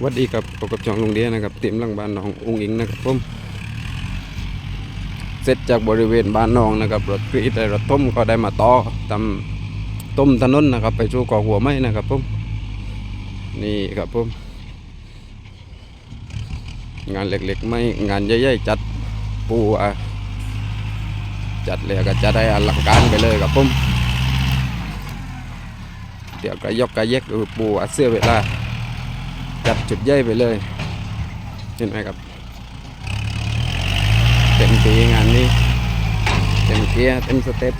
วัสดีครับพบกับช่องลุงเดียนะครับเตรียมหลังบ้านน้องอุ้งอิงนะครับผมเสร็จจากบริเวณบ้านน้องนะครับรถกรีดและรถต้มก็ได้มาต่อทำต้มถนนนะครับ ไปสู่กอกหัวไม้นะครับผมนี่ครับผมงานเล็กๆไม่งานใหญ่ๆจัดปูอะจัดเลยก็จะได้อลังการไปเลยครับผมเดี๋ยวก็ยกกระเยกดูปูอะเสื้อเวลา จัดจุดใหญ่ไปเลย เห็นไหมครับเต็มตีงานนี้เต็มเกียร์เต็มสเต็ป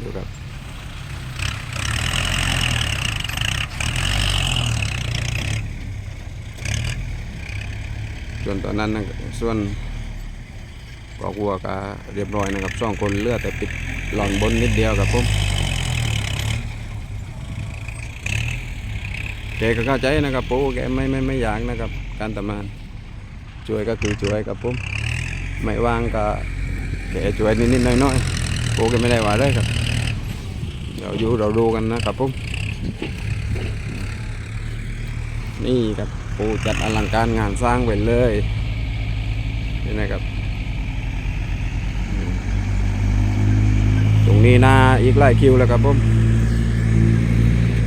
ดูครับส่วนตอนนั้นนะส่วนกอกวัวก็เรียบร้อยนะครับสองคนเลือดแต่ปิดหลอนบนนิดเดียวครับผม แกก็เข้าใจนะครับปูแกไม่ไม่ไม่อยากนะครับ การทำงานช่วยก็คือช่วยกับผมไม่ว่างก็แกช่วยนิดๆหน้อยๆปูแกไม่ได้ว่าได้ครับเดี๋ยวอยู่เราดูกันนะครับผมนี่ครับปูจัดอลังการงานสร้างไปเลยนี่นะครับตรงนี้นาอีกหลายคิวแล้วครับผม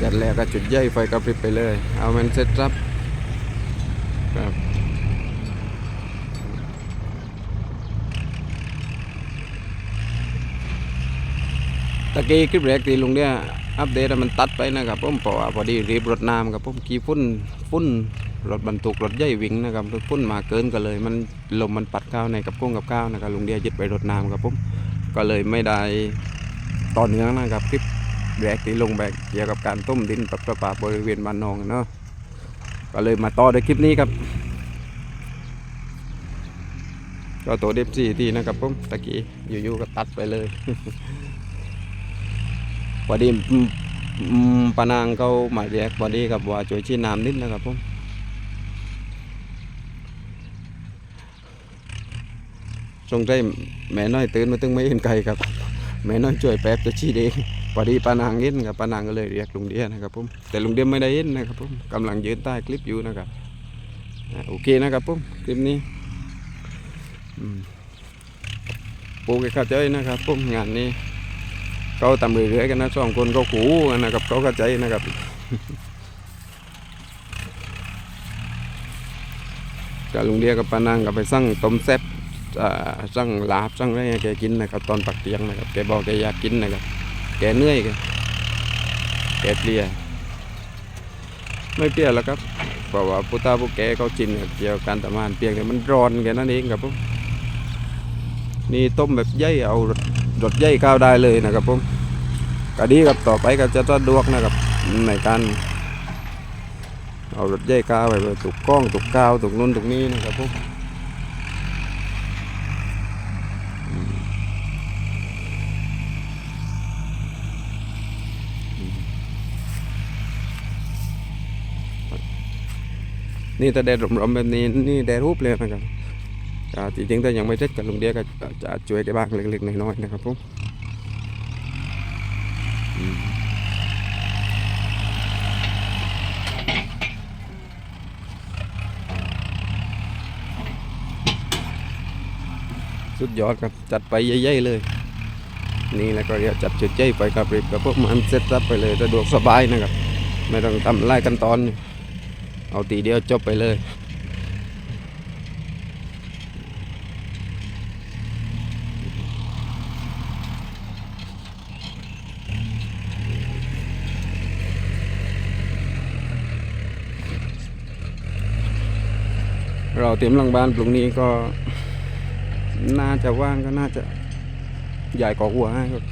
จัดแล้วก็จุดใหญ่ไฟกระพริบไปเลย เอามันเสร็จครับครับตะกี้คลิปแรกที่ลุงเนี่ยอัปเดตมันตัดไปนะครับผมเพราะว่าพอดีรีบรถน้ำครับผมขี่ฟุ้นฟุ้นรถบรรทุกรถใหญ่วิ่งนะครับฟุ้นมาเกินก็เลย มันลมมันปัดข้าวในกับกุ้งกับข้าวนะครับลุงเดียยึดไปรถน้ำครับผมก็เลยไม่ได้ต่อเนื่องนะครับคลิป แบกที่ลงแบกเกี่ยวกับการต้มดินปรับประปาบริเวณบ้านนองเนาะก็เลยมาต่อในคลิปนี้ครับ ก็ตัวเดฟซีที่นะครับผมตะกี้อยู่ๆก็ตัดไปเลยพอดีปานางเขาหมายเรียกพอดีกับว่าช่วยชี้น้ำนิดนะครับผมสงสัยแม่น้อยตื่นมาตึงไม่เห็นไก่ครับ แม่น้อยช่วยแป๊บจะชี้เอง พอดีปานางเห็นครับปานางก็เลยเรียกลุงเดียนะครับผมแต่ลุงเดียไม่ได้เห็นนะครับผมกำลังยืนใต้คลิปอยู่นะครับโอเคนะครับผมคลิปนี้ปูแกเข้าใจนะครับผมงานนี้เขาทำเรื่อยๆกันนะสองคนเขาขู่กันนะครับเขาเข้าใจนะครับกับลุงเดียกับปานางก็ไปสั่งต้มแซ่บอ่าสั่งลาบสั่งอะไรแกกินนะครับ ตอนปักเตียงนะครับแกบอกแกอยากกินนะครับ แกเหนื่อยแกแกเพลียไม่เปรี้ยแล้วครับเพราะว่าพุทธาพวกแกเขาจินเกี่ยวกับการทำงานเพียงแต่มันร้อนแค่นั้นเองครับผมนี่ต้มแบบย่อยเอารสรสย่อยข้าวได้เลยนะครับผมก็ดีครับต่อไปก็จะสะดวกนะครับในการเอารสย่อยข้าวไปไปตุกกล้องตุกข้าวตุกนู้นตุกนี้นะครับผม นี่ถ้าแดดร่มๆแบบนี้นี่แดดรูปเลยนะครับจริงๆถ้ายังไม่เสร็จกับลุงเดียก็จะช่วยกันบ้างเล็กๆน้อยๆนะครับผมสุดยอดครับจัดไปใหญ่ๆเลย นี่แล้วก็เดี๋ยวจัดจุดใหญ่ไปกับรีบกับพวกมันเซ็ตซับไปเลยสะดวกสบายนะครับ ไม่ต้องทำไล่ขั้นตอน เอาตีเดียวจบไปเลย เราเตรียมหลังบ้านปลุงนี้ก็ น่าจะว่างก็น่าจะใหญ่กว่าหัวให้ครับ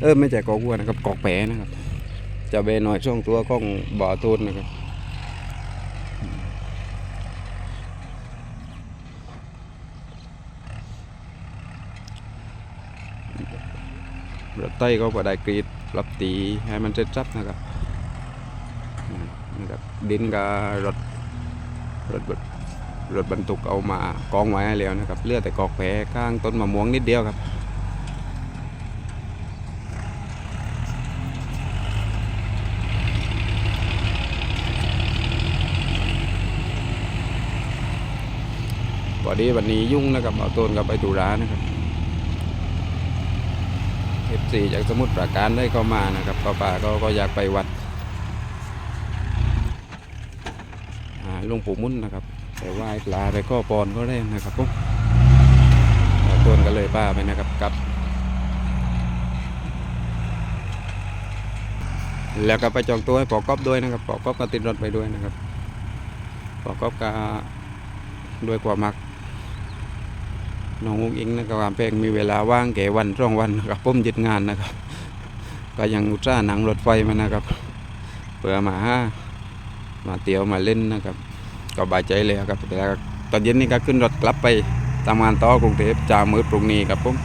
เออไม่ใช่กอกหัวนะครับกอกแผลนะครับ จะเบนหน่อยช่วงตัวของบ่อตูนนะครับ ไต้เขาก็ได้กรีดรับตีให้มันเสร็จสับนะครับนะครับดินกับรถรถรถบรรทุกเอามากองไว้ให้แล้วนะครับเลือดแต่กอกแผลข้างต้นมะม่วงนิดเดียวครับพอดีวันนี้ยุ่งนะครับเอาต้นกับไปดูร้านนะครับ เอฟซีจากสมุทรปราการได้เข้ามานะครับป้าป่าก็ก็อยากไปวัดหลวงปู่มุ่นนะครับไปไหว้ปลาไปข้อปอนก็ได้นะครับผมเอาต้นก็เลยป้าไปนะครับกับแล้วก็ไปจองตัวให้ปอกก๊อฟด้วยนะครับปอกก๊อฟก็ติดรถไปด้วยนะครับปอกก๊อฟก็ด้วยความัก น้องอุ้งอิงนะครับความเพลงมีเวลาว่างแก่วันร่องวันนะครับผมยึดงานนะครับ ก็ยังอุตส่าห์หนังรถไฟมานะครับเพื่อมาห้ามาเตียวมาเล่นนะครับ ก็บายใจเลยครับแต่ตอนเย็นนี้ก็ขึ้นรถกลับไปทำงานต่อกรุงเทพจามือพรุ่งนี้ครับผม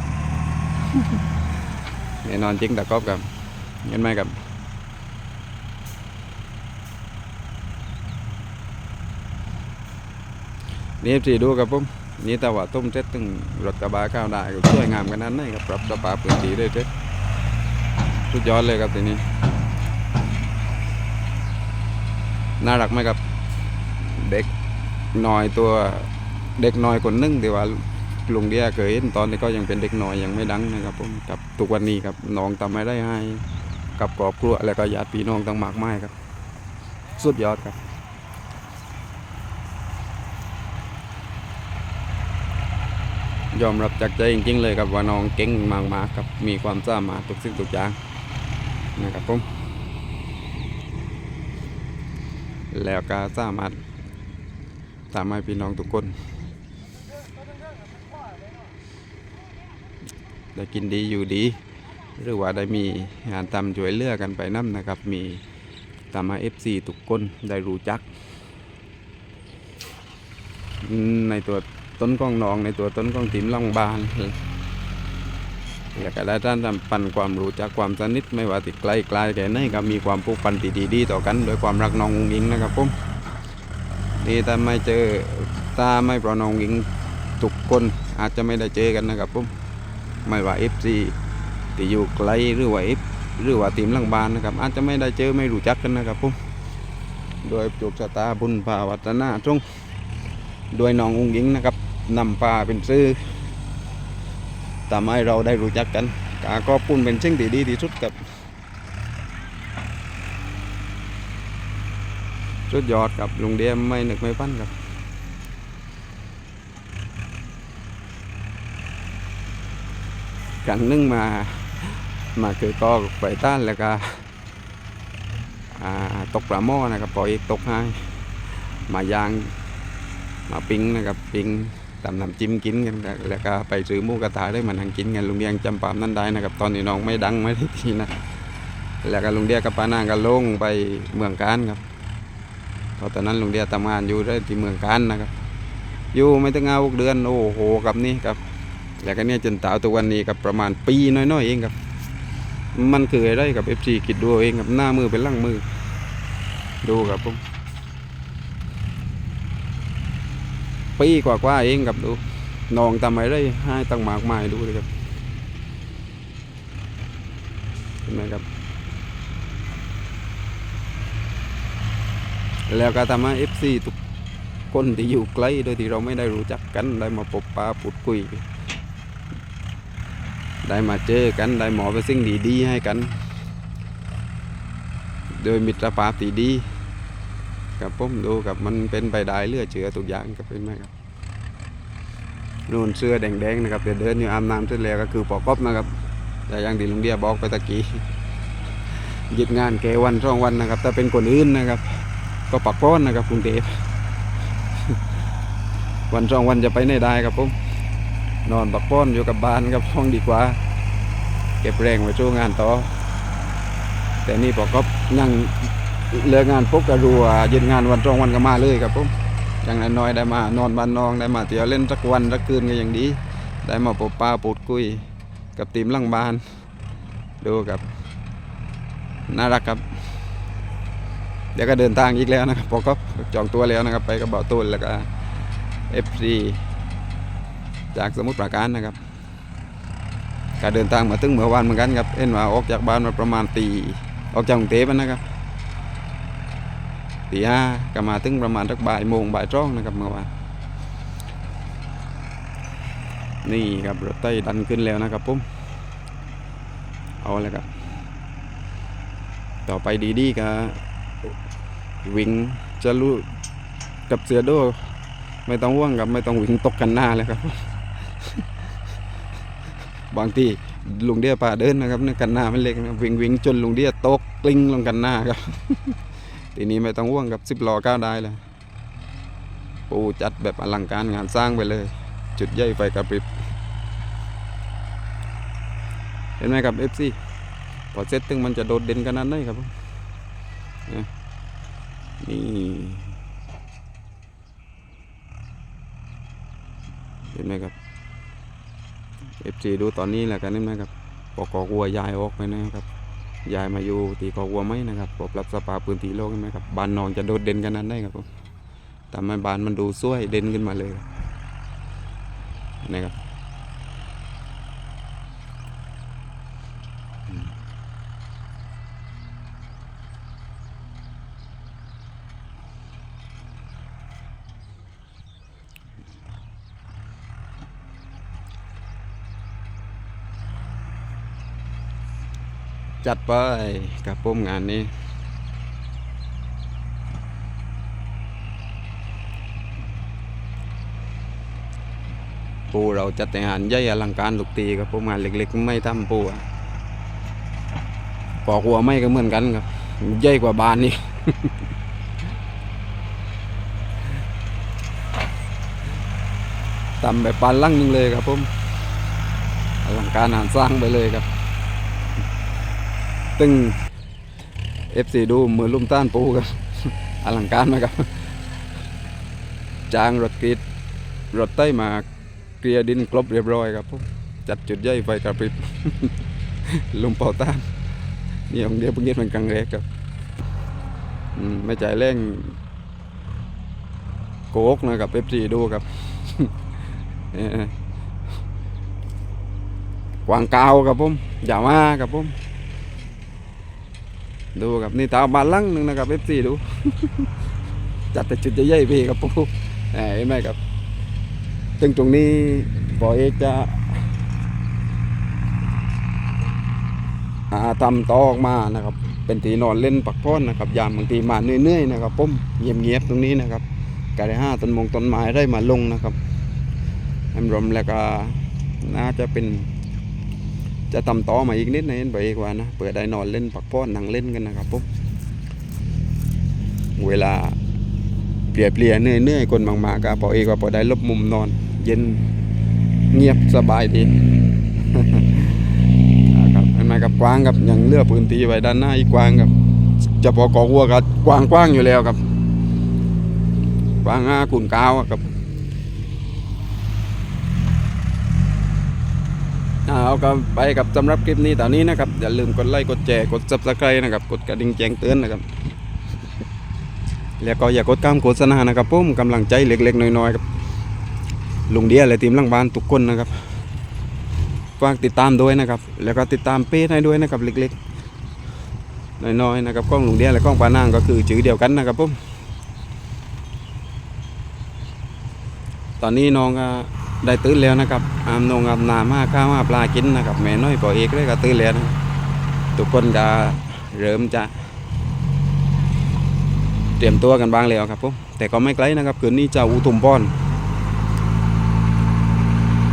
แน่นอนจริงแต่ก๊อฟครับเห็นไหมครับนี่สีดูครับผม นี่แต่ว่าต้มเซ็ตตึงรถกระบะข้าวได้ก็สวยงามขนาดไหนครับปรับสภาพพื้นที่ได้เซ็ตสุดยอดเลยครับทีนี้น่ารักไหมครับเด็กน้อยตัวเด็กน้อยคนหนึงที่ว่าลุงเดียเคยเห็นตอนนี้ก็ยังเป็นเด็กน้อยยังไม่ดังนะครับผมกับทุกวันนี้ครับน้องทำไม่ได้ให้ กับครอบครัวแล้วก็ญาติพี่น้องต่างมากมายครับ สุดยอดครับ ยอมรับจากใจจริง ๆ เลยครับว่าน้องเก่งมากๆครับมีความสามารถทุกสิ่งทุกอย่างนะครับผมแล้วก็สามารถทำให้พี่น้องทุกคนได้กินดีอยู่ดี หรือว่าได้มีงานทำช่วยเลือกันไปน้ำนะครับ มีทำให้เอฟซีทุกคนได้รู้จัก ในตัว ต้นกล้องนองในตัวต้นกล้องติมล่องบานแล้วก็ได้ท่านทำปันความรู้จากความสนิทไม่ว่าติดไกลไกลแค่ไหนก็มีความผูกพันที่ดีต่อกันโดยความรักน้ององอิงนะครับผมนี่ถ้าไม่เจอถ้าไม่เพระน้องอิงทุกคนอาจจะไม่ได้เจอกันนะครับผมไม่ว่า FC ที่อยู่ไกลหรือว่า F หรือว่าทีมลังบานนะครับ อาจจะไม่ได้เจอไม่รู้จักกันนะครับผมโดยจุกชะตาบุญภาวัฒนาจงด้วยน้องอุ้งยิงนะครับ นำปลาเป็นซื้อทำให้เราได้รู้จักกันกาก็ปุ้นเป็นสิ่งที่ดีที่สุดกับสุดยอดกับลุงเดียมไม่นึกไม่ปั้นครับครั้งหนึงมามาคือก็ไปต้านแล้วก็ตกปลาหม้อนะครับปล่อยตกให้มายางมาปิ้งนะครับปิ้ง ตำน้ำจิ้มกินกันแล้วก็ไปซื้อมูกระทะได้มานั่งกินกันลุงเดียงจำปามนั้นได้นะครับ ตอนนี้น้องไม่ดังไม่ได้ทีนะแล้วก็ลุงเดียกับป้านางก็ลงไปเมืองการครับพราะตอนนั้นลุงเดียทำงานอยู่ได้ที่เมืองการนะครับ อยู่ไม่ถึงเอาเดือนโอ้โหกับนี่ครับแล้วก็เนี่ยจนตาวตัววันนี้กับประมาณปีน้อยๆเองครับ มันคืออะไรกับเอฟซีคิดดูเอาเองครับหน้ามือเป็นหลังมือ ดูครับผม ปีกว่าๆเองครับดูนองทำอะไรให้ตั้งมากมายดูเลยครับเห็นไหมครับ แล้วก็ทำให้เอฟซีทุกคนที่อยู่ไกล้โดยที่เราไม่ได้รู้จักกันได้มาพบปะพูดคุย ได้มาเจอกันได้หมอไปสิ่งดีๆให้กัน โดยมิตรภาพที่ดี กับผมดูกับมันเป็นไปได้เลือดเชื้อทุกอย่างกับเป็นไหมครับนู่นเสื้อแดงๆนะครับเดี๋ยวเดินอยู่อาบน้ำเสร็จแล้วก็คือปอกบนะครับ แต่อยังดีลุงเดียบอกไปตะกี้หยุดงานแกวันสองวันนะครับถ้าเป็นคนอื่นนะครับ ก็ปักป้อนนะครับกรุงเทพวันสองวันจะไปไหนได้ครับผมนอนปักป้อนอยู่กับบ้านกับห้องดีกว่า เก็บแรงไว้ช่วงงานต่อ แต่นี่ปอกบนั่ง เลิกงานปุ๊บก็รัวเย็นงานวันตรงวันก็มาเลยครับผมอย่างน้อยๆได้มานอนบ้านนองได้มาเที่ยวเล่นสักวันสักคืนก็ยังดี ได้มาปบปลาปูดคุยกับทีมลังบานดูครับน่ารักครับ เดี๋ยวก็เดินทางอีกแล้วนะครับพอก็จองตัวแล้วนะครับ ไปกับเบาตูนแล้วก็เอฟซีจากสมุทรปราการนะครับการเดินทางมาถึงเมื่อวานเหมือนกันครับเอ็นว่าออกจากบ้านมาประมาณตีออกจากกรุงเทพนะครับ ตีห้าก็มาถึงประมาณสักบ่ายโมงบ่ายจ้องนะครับเมื่อวานนี่ครับรถไต้ดันขึ้นแล้วนะครับผมเอาเลยครับ ต่อไปดีดีกับวิ่งจะรู้กับเสือโดไม่ต้องห่วงครับไม่ต้องวิ่งตกกันหน้าเลยครับ บางทีลุงเดียป่าเดินนะครับเนี่ยกันหน้ามันเล็กนะวิ่งวิ่งจนลุงเดียตกกลิ้งลงกันหน้าครับ ทีนี้ไม่ต้องห่วงกับสิบล้อก้าวได้เลยปูจัดแบบอลังการงานสร้างไปเลย จุดใหญ่ไฟกระพริบ เห็นไหมครับ FC พอเซตตึงมันจะโดดเด่นขนาดไหนครับนี่เห็นไหมครับ FC ดูตอนนี้แหละกันเห็นไหมครับปอกอกวัวยายออกไปนะครับ ยายมาอยู่ตีกอวัวไหมนะครับปรับสภาพพื้นที่โลกใช่ไหมครับบ้านนองจะโดดเด่นกันนั้นได้ครับผมทำให้บ้านมันดูสวยเด่นขึ้นมาเลยนะครับ จัดไปกับผมงานนี้ ปูเราจัดแต่งานใหญ่อลังการทุกตีครับผมงานเล็กๆ ไม่ทำปูอะปอกหัวไม่ก็เหมือนกันครับใหญ่กว่าบานนี่ทำแบบปานลังนึงเลยครับผมอลังการงานสร้างไปเลยครับ ตึง FC ดูมือลุ่มต้านปูครับอลังการไหมครับ จางรถกรีดรถไต้มาเกลียดินครบเรียบร้อยครับผมจัดจุดใหญ่ไฟกระพริบลุมเป่าต้านนี่องเดียวเพิ่งเห็นมันครั้งแรกครับไม่ใจายแรงโกกนะครับ FC ดูครับกวางกาวครับผมอย่ามาครับผม ดูครับนี่ตาบานลังหนึ่งนะครับ F4 ดู จัดแต่จุดใหญ่ๆพี่ครับปูแหมเห็นไหมครับซึ่งตรงนี้ปอเอกจะทำต่อออกมานะครับ เป็นทีนอนเล่นปักพ้อนนะครับยามบางทีมาเหนื่อยๆนะครับผมเงียบๆตรงนี้นะครับกาได้ห้าต้นมงต้นไม้ได้มาลงนะครับแอมรมแล้วก็น่าจะเป็น จะทำต่อมาอีกนิดนึงไปอีกว่านะเปิดได้นอนเล่นปักป้อนนั่งเล่นกันนะครับปุ๊บเวลาเปลี่ยเปลี่ยเนื่อยเนื่อยคนมากๆก็พอเอกว่าพอได้ลบมุมนอน เย็นเงียบสบายดีนะครับเห็นไหมครับกว้างครับยังเลือกพื้นที่ไว้ด้านหน้าอีกกว้างครับจะพอกอวัวก็กว้างกว้างอยู่แล้วครับกว้างห้าคูณเก้าอะกับ อ่า เอาก็ไปกับสำหรับคลิปนี้ตอนนี้นะครับ อย่าลืมกดไลค์กดแชร์กด subscribe นะครับ กดกระดิ่งแจ้งเตือนนะครับ แล้วก็อย่ากดข้ามโฆษณานะครับผมกำลังใจเล็กๆน้อยๆครับลุงเดียและทีมลังบ้านทุกคนนะครับฝากติดตามด้วยนะครับ แล้วก็ติดตามเพจให้ด้วยนะครับ เล็กๆน้อยๆนะครับกล้องลุงเดียและกล้องปานางก็คือชื่อเดียวกันนะครับผมตอนนี้น้องก็ ได้ตื่นแล้วนะครับอามนงอาบน้ำมาข้าวมาปลากินนะครับแม่น้อยปอเอกเลยก็ตื่นแล้วนะทุกคนก็เริ่มจะ เตรียมตัวกันบ้างแล้วครับผมแต่ก็ไม่ไกลนะครับคืนนี้จ้าอุทุมพร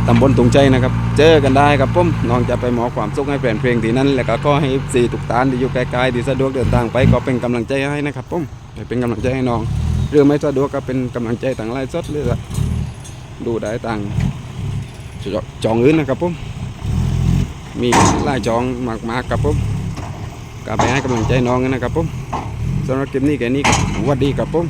ตำบลตุงใจนะครับ เจอกันได้ครับผมน้องจะไปหมอความสุขให้แฟนเพลงที่นั้น แล้วก็ขอให้สีทุกตานที่อยู่ไกลๆที่สะดวกเดินทางไปก็เป็นกำลังใจให้นะครับผมให้เป็นกำลังใจให้น้องหรือไม่สะดวกก็เป็นกำลังใจต่างไลฟ์สดหรือ ดูได้ต่างจองอื่นนะครับผมมีหลายจองมากๆครับผมก็ไปให้กำลังใจน้องนะครับผมสำหรับคลิปนี้แค่นี้สวัสดีครับผม